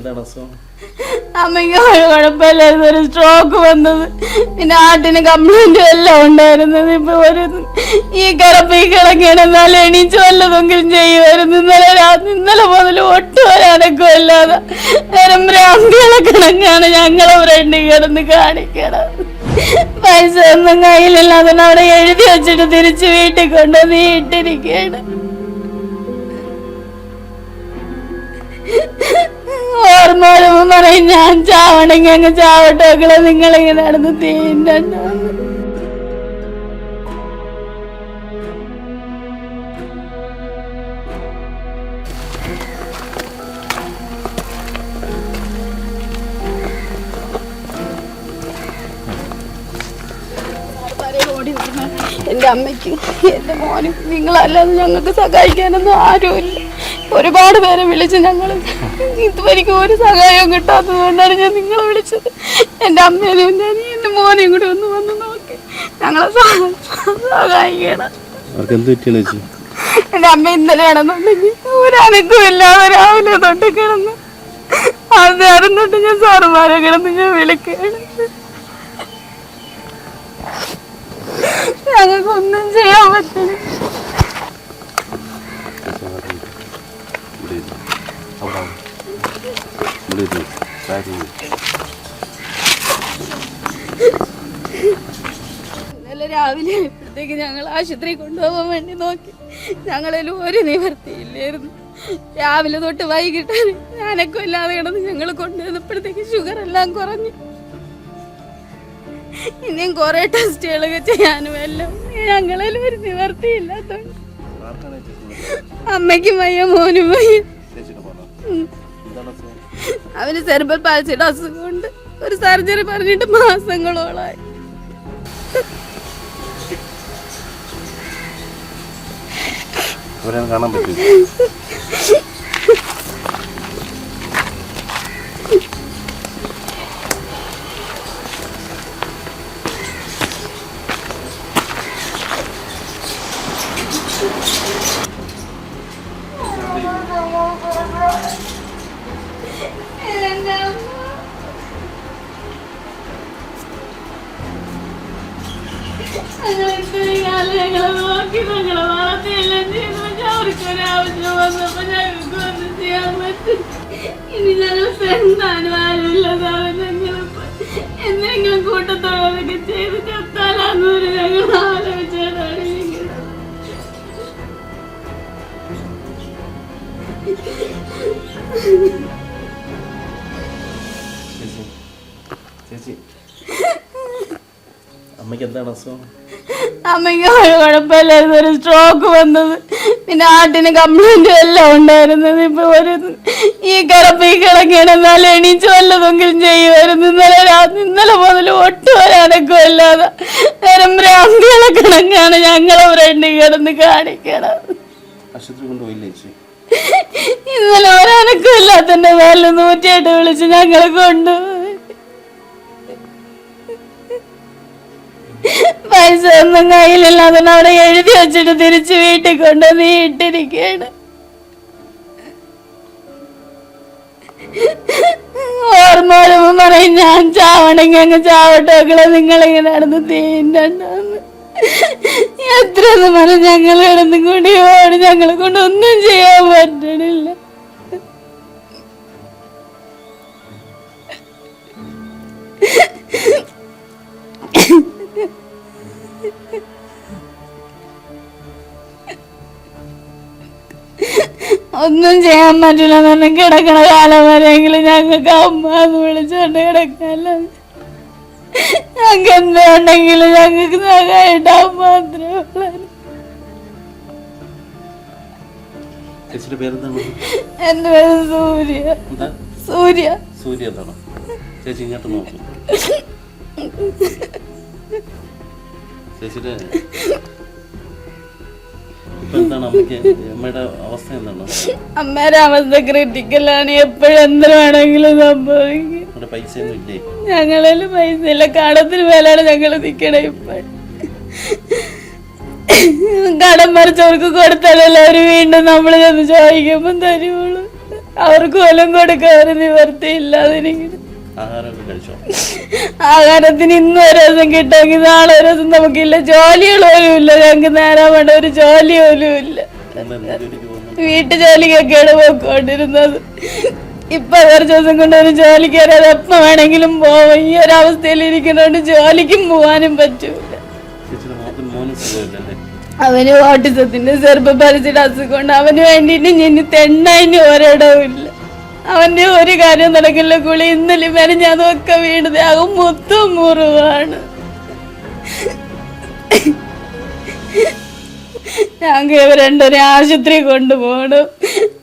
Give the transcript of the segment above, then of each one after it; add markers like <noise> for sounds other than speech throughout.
എന്താണ് അസുഖം? ഒരു സ്ട്രോക്ക് വന്നത്. പിന്നെ ഹാർട്ടിന് കംപ്ലൈന്റും എല്ലാം ഉണ്ടായിരുന്നത് ഇപ്പൊ ഒരു ഈ കിടപ്പ് ഈ എന്നാലും എണീച്ച് വല്ലതെങ്കിലും ചെയ്യുമായിരുന്നു. ഇന്നലെ ഇന്നലെ മുതൽ ഒട്ടും ഒരനക്കം അല്ലാതെ നേരം ഭ്രാന്തികളെ കിടങ്ങാണ് ഞങ്ങളെ ഫ്രണ്ട് കിടന്ന് കാണിക്കണം പൈസ ഒന്നും കയ്യിലില്ലാതെ അവിടെ എഴുതി വെച്ചിട്ട് തിരിച്ച് വീട്ടിൽ കൊണ്ടുവന്ന് ഇട്ടിരിക്കുകയാണ്. പറയും ഞാൻ ചാവണെങ്കി അങ്ങ് ചാവട്ടെ മക്കളെ നിങ്ങളിങ്ങനെ നടന്ന് തീണ്ടോ എന്റെ അമ്മയ്ക്കും എന്റെ മോനും നിങ്ങളല്ലാതെ ഞങ്ങൾക്ക് സഹായിക്കാനൊന്നും ആരുമില്ല. ഒരുപാട് പേരെ വിളിച്ച് ഞങ്ങൾ ഇതുവരെയ്ക്കും ഒരു സഹായവും കിട്ടാത്തതുകൊണ്ടാണ് ഞാൻ നിങ്ങളെ വിളിച്ചത്. എന്റെ അമ്മേനെയും ഞാൻ എന്റെ മോനെയും കൂടി ഒന്ന് വന്ന് നോക്കി. ഞങ്ങളെ സഹായിക്കണം. എന്റെ അമ്മ ഇന്നലെ ആണെന്നുണ്ടെങ്കിൽ ഒരനക്കും ഇല്ലാതെ രാവിലെ തൊട്ട് കിടന്ന് അത് നേരം തൊട്ട് ഞാൻ സാറുമാരെ കിടന്ന് ഞാൻ വിളിക്കുകയാണ്. ഞങ്ങൾക്കൊന്നും ചെയ്യാൻ പറ്റില്ല. ഇന്നലെ രാവിലെ ആയപ്പോഴത്തേക്ക് ഞങ്ങൾ ആശുപത്രി കൊണ്ടുപോകാൻ വേണ്ടി നോക്കി. ഞങ്ങളെല്ലാം ഒരു നിവർത്തിയില്ലായിരുന്നു രാവിലെ തൊട്ട് വൈകിട്ട് ഞാനൊക്കെ ഇല്ലാതെ കിടന്ന് ഞങ്ങൾ കൊണ്ടുവന്നപ്പോഴത്തേക്ക് ഷുഗർ എല്ലാം കുറഞ്ഞു. ഇനിയും കുറെ ടെസ്റ്റുകളൊക്കെ ചെയ്യാനും എല്ലാം. ഞങ്ങളിൽ ഒരു നിവർത്തിയില്ലാത്തോണ്ട് വിളിച്ചത്? അമ്മയ്ക്കും വയ്യ മോനും വയ്യ അവന് സെർബൽ പാൽസിയുടെ അസുഖമുണ്ട്. ഒരു സർജറി പറഞ്ഞിട്ട് മാസങ്ങളോളായി. കാണാൻ പറ്റുമോ ഇനി ഞാൻ ഞങ്ങളിപ്പോ എന്തെങ്കിലും കൂട്ടത്തോടൊക്കെ ചെയ്ത് ചത്താലാന്നൊരു ഞങ്ങൾ ആലോചിച്ചാണ് ചേച്ചി അമ്മയ്ക്ക് എന്താണ് അസുഖം? അമ്മയ്ക്ക് ഒരു കുഴപ്പമില്ലായിരുന്നു. ഒരു സ്ട്രോക്ക് വന്നത്. പിന്നെ ഹാർട്ടിന് കംപ്ലൈന്റ് എല്ലാം ഉണ്ടായിരുന്നത്. ഇപ്പൊ ഒരു ഈ കറപ്പി ഈ കിടക്കണെന്നാൽ എണീച്ച് വല്ലതെങ്കിലും ചെയ്യുമായിരുന്നു? ഇന്നലെ രാത്രി ഇന്നലെ മുതൽ ഒട്ടും ഒരനക്കം ഇല്ലാതെ നേരം ഭ്രാന്തികളെ കണക്കാണ് ഞങ്ങളെ ഫ്രണ്ട് കിടന്ന് കാണിക്കണം ഇന്നലെ ഒരനക്കും ഇല്ലാത്തന്റെ നല്ല നൂറ്റിയെട്ട് വിളിച്ച് ഞങ്ങളെ കൊണ്ടു പൈസ ഒന്നും കയ്യിലില്ലാതെ അവിടെ എഴുതി വെച്ചിട്ട് തിരിച്ച് വീട്ടിൽ കൊണ്ടുവന്ന് ഇട്ടിരിക്കുകയാണ്. ഓർമ്മ വരുമ്പോ പറയും ഞാൻ ചാവണമെങ്കിൽ അങ്ങ് ചാവട്ടോക്കളെ നിങ്ങളിങ്ങനെ നടന്ന് തീണ്ടണ്ടെന്ന്. എത്ര പറഞ്ഞ് ഞങ്ങൾ കിടന്നും കൂടി ഓടി ഞങ്ങളെ കൊണ്ട് ഒന്നും ചെയ്യാൻ പറ്റണില്ല. ഒന്നും ചെയ്യാൻ പറ്റില്ല. എന്ന് കിടക്കണ കാലം വരെയെങ്കിലും ഞങ്ങൾക്ക് അമ്മ എന്ന് വിളിച്ചോണ്ട് കിടക്കാല്ലോ ഞങ്ങൾക്ക് എന്തുണ്ടെങ്കിലും ഞങ്ങൾക്ക് സഹായിട്ടാൻ മാത്രമേ ഉള്ളൂ. എന്റെ പേര് സൂര്യ. സൂര്യ. സൂര്യ എന്താണ് ചേച്ചി ഇങ്ങോട്ട് നോക്കും. <laughs> ചേച്ചിയുടെ എന്താണ് അമ്മയ്ക്ക്? അമ്മയുടെ അവസ്ഥ എന്താണ്? അമ്മേരെ അവസ്ഥ ക്രിട്ടിക്കലാണ് എപ്പോഴും എന്ത് വേണമെങ്കിലും സംഭവിക്കും. പൈസ ഒന്നും ഇല്ലേ? ഞങ്ങളിൽ പൈസ ഇല്ല. കടത്തിന് മേലാണ് ഞങ്ങൾ നിക്കണേ ഇപ്പൊ കടം മറിച്ചവർക്ക് കൊടുത്താലല്ലോ അവർ വീണ്ടും നമ്മൾ ചെന്ന് ചോദിക്കുമ്പോ തരുവുള്ളൂ. അവർക്ക് പോലും കൊടുക്കാൻ ഒരു നിവർത്തിയില്ല അതിനിങ്ങനെ. ആഹാരമൊക്കെ കഴിച്ചോ? ആഹാരത്തിന് ഇന്ന് ഒരു ദിവസം കിട്ടുമെങ്കിൽ നാളെ ഒരു ദിവസം നമുക്കില്ല. ജോലികൾ പോലും ഇല്ല. ഞങ്ങൾക്ക് നേരാൻ വേണ്ട. ഒരു ജോലി പോലും ഇല്ല വീട്ടു ജോലിക്കൊക്കെയാണ് പോയിക്കൊണ്ടിരുന്നത്. ഇപ്പൊ കുറച്ച് ദിവസം കൊണ്ട് ഒരു ജോലിക്ക് വരാതെ എപ്പോ വേണമെങ്കിലും പോവാം. ഈ ഒരു അവസ്ഥയിൽ ഇരിക്കുന്നതുകൊണ്ട് ജോലിക്കും പോവാനും പറ്റൂല. അവന് ഓട്ടിസത്തിന്റെ ചെറുപ്പം പരിച്ചിട്ട് അസുഖം കൊണ്ട് അവന് വേണ്ടിട്ട് അവന് വേണ്ടിയിട്ട് ഇനി തെണ്ണതിന് ഒരിടവും ഇല്ല. അവന്റെ ഒരു കാര്യം നടക്കില്ല കുളി. ഇന്നലെ ഒക്കെ വീണത് അവൻ മൊത്തം മുറിവാണ്. ഞാൻ ഇവർ രണ്ടുപേരും ആശുപത്രി കൊണ്ടുപോകണം.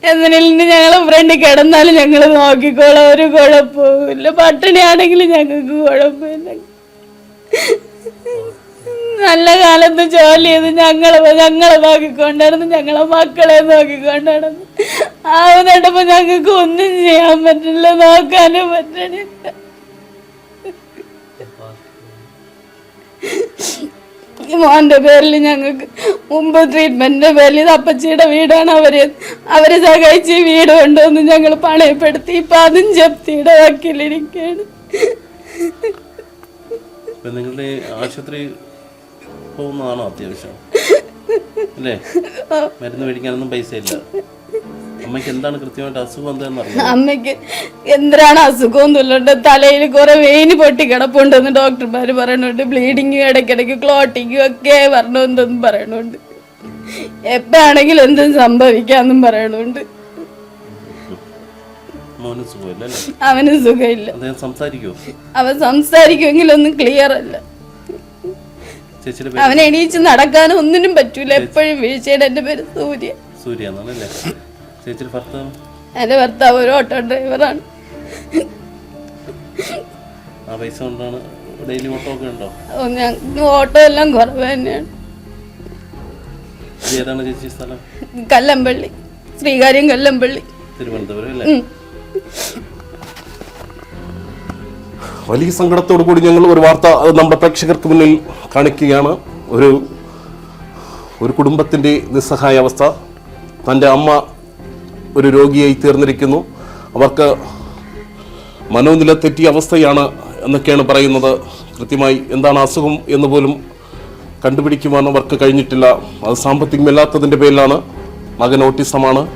എന്നിട്ട് ഞങ്ങളെ ഫ്രണ്ട് കിടന്നാലും ഞങ്ങൾ നോക്കിക്കോളാം ഒരു കുഴപ്പമില്ല പട്ടിണിയാണെങ്കിലും ഞങ്ങൾക്ക് കുഴപ്പമില്ല. നല്ല കാലത്ത് ജോലി ചെയ്ത് ഞങ്ങളെ ഞങ്ങളെ നോക്കിക്കൊണ്ടായിരുന്നു ഞങ്ങളെ മക്കളെ നോക്കിക്കൊണ്ടായിരുന്നു. ആവുന്നിട്ടപ്പോ ഞങ്ങൾക്ക് ഒന്നും ചെയ്യാൻ പറ്റില്ല നോക്കാനും പറ്റണില്ല. മോന്റെ പേരിൽ ഞങ്ങൾക്ക് മുമ്പ് ട്രീറ്റ്മെന്റിന്റെ പേരിൽ ഇത് അപ്പച്ചിയുടെ വീടാണ്. അവർ അവരെ സഹായിച്ച് വീട് കൊണ്ടുവന്ന് ഞങ്ങൾ പണയപ്പെടുത്തി. ഇപ്പൊ അതും ജപ്തിയുടെ വക്കിലിരിക്കാണ് നിങ്ങളുടെ ആശുപത്രി പോകുന്നതാണോ അത്യാവശ്യം? അല്ലേ? മരുന്ന് മേടിക്കാനൊന്നും പൈസ ഇല്ല അമ്മയ്ക്ക് എന്താണ് കൃത്യമായിട്ട് അസുഖം എന്താണെന്ന് അമ്മയ്ക്ക് എന്തിനാണ് അസുഖമൊന്നുമില്ലുണ്ട് തലയിൽ കുറെ വെയിന് പൊട്ടി കിടപ്പുണ്ടെന്ന് ഡോക്ടർമാർ പറയണുണ്ട് ബ്ലീഡിങ്ങും ഇടയ്ക്കിടയ്ക്ക് ക്ലോട്ടിങ്ങും ഒക്കെ വരണമെന്നും പറയണുണ്ട് എപ്പോഴാണെങ്കിലും എന്തും സംഭവിക്കാന്നും പറയണുണ്ട് അവന് സുഖമില്ല. അവൻ സംസാരിക്കുമോ അവൻ സംസാരിക്കുമെങ്കിലൊന്നും ക്ലിയർ അല്ല. അവനെ അവൻ എണീച്ച് നടക്കാനും ഒന്നിനും പറ്റൂല. എപ്പോഴും വീഴ്ചയുടെ എന്റെ പേര് സൂര്യ. സൂര്യ ചേച്ചിയുടെ ഭർത്താവ്? എന്റെ ഭർത്താവ് ഒരു ഓട്ടോ ഡ്രൈവറാണ്. ആ പൈസ കൊണ്ടാണ് ഡെയിലി ഓട്ടോ ഒക്കെ ഉണ്ടോ? ഓ, ഞങ്ങൾക്ക് ഓട്ടോ എല്ലാം കുറവ് തന്നെയാണ്. ഏതാണ് ചേച്ചി സ്ഥലം? കല്ലമ്പള്ളി. ശ്രീകാര്യം കല്ലമ്പള്ളി. തിരുവനന്തപുരം അല്ലേ? വലിയ സങ്കടത്തോടു കൂടി ഞങ്ങൾ ഒരു വാർത്ത നമ്മുടെ പ്രേക്ഷകർക്ക് മുന്നിൽ കാണിക്കുകയാണ്. ഒരു ഒരു കുടുംബത്തിന്റെ നിസ്സഹായാവസ്ഥ തന്റെ അമ്മ ഒരു രോഗിയായി തീർന്നിരിക്കുന്നു. അവർക്ക് മനോനില തെറ്റിയ അവസ്ഥയാണ് എന്നൊക്കെയാണ് പറയുന്നത്. കൃത്യമായി എന്താണ് അസുഖം എന്ന് പോലും കണ്ടുപിടിക്കുവാൻ അവർക്ക് കഴിഞ്ഞിട്ടില്ല. അത് സാമ്പത്തികമില്ലാത്തതിന്റെ പേരിലാണ് മകൻ ഓട്ടിസമാണ്.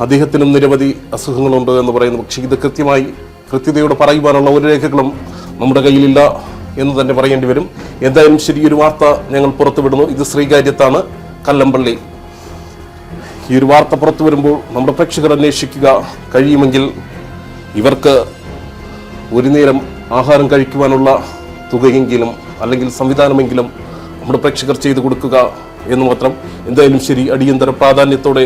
അദ്ദേഹത്തിനും നിരവധി അസുഖങ്ങളുണ്ട് എന്ന് പറയുന്നു. പക്ഷേ ഇത് കൃത്യമായി കൃത്യതയോടെ പറയുവാനുള്ള ഒരു രേഖകളും നമ്മുടെ കയ്യിലില്ല എന്ന് തന്നെ പറയേണ്ടി വരും. എന്തായാലും ശരി ഒരു വാർത്ത ഞങ്ങൾ പുറത്തുവിടുന്നു. ഇത് ശ്രീകാര്യത്താണ് കല്ലമ്പള്ളി. ഈ ഒരു വാർത്ത പുറത്തു വരുമ്പോൾ നമ്മുടെ പ്രേക്ഷകർ അന്വേഷിക്കുക കഴിയുമെങ്കിൽ ഇവർക്ക് ഒരു നേരം ആഹാരം കഴിക്കുവാനുള്ള തുകയെങ്കിലും അല്ലെങ്കിൽ സംവിധാനമെങ്കിലും നമ്മുടെ പ്രേക്ഷകർ ചെയ്തു കൊടുക്കുക എന്ന് മാത്രം എന്തായാലും ശരി അടിയന്തര പ്രാധാന്യത്തോടെ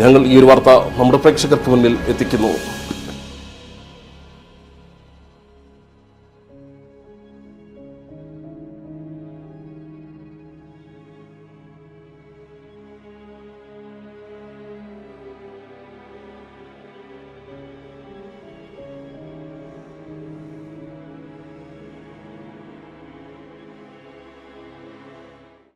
ഞങ്ങൾ ഈ ഒരു വാർത്ത നമ്മുടെ പ്രേക്ഷകർക്ക് മുന്നിൽ എത്തിക്കുന്നു.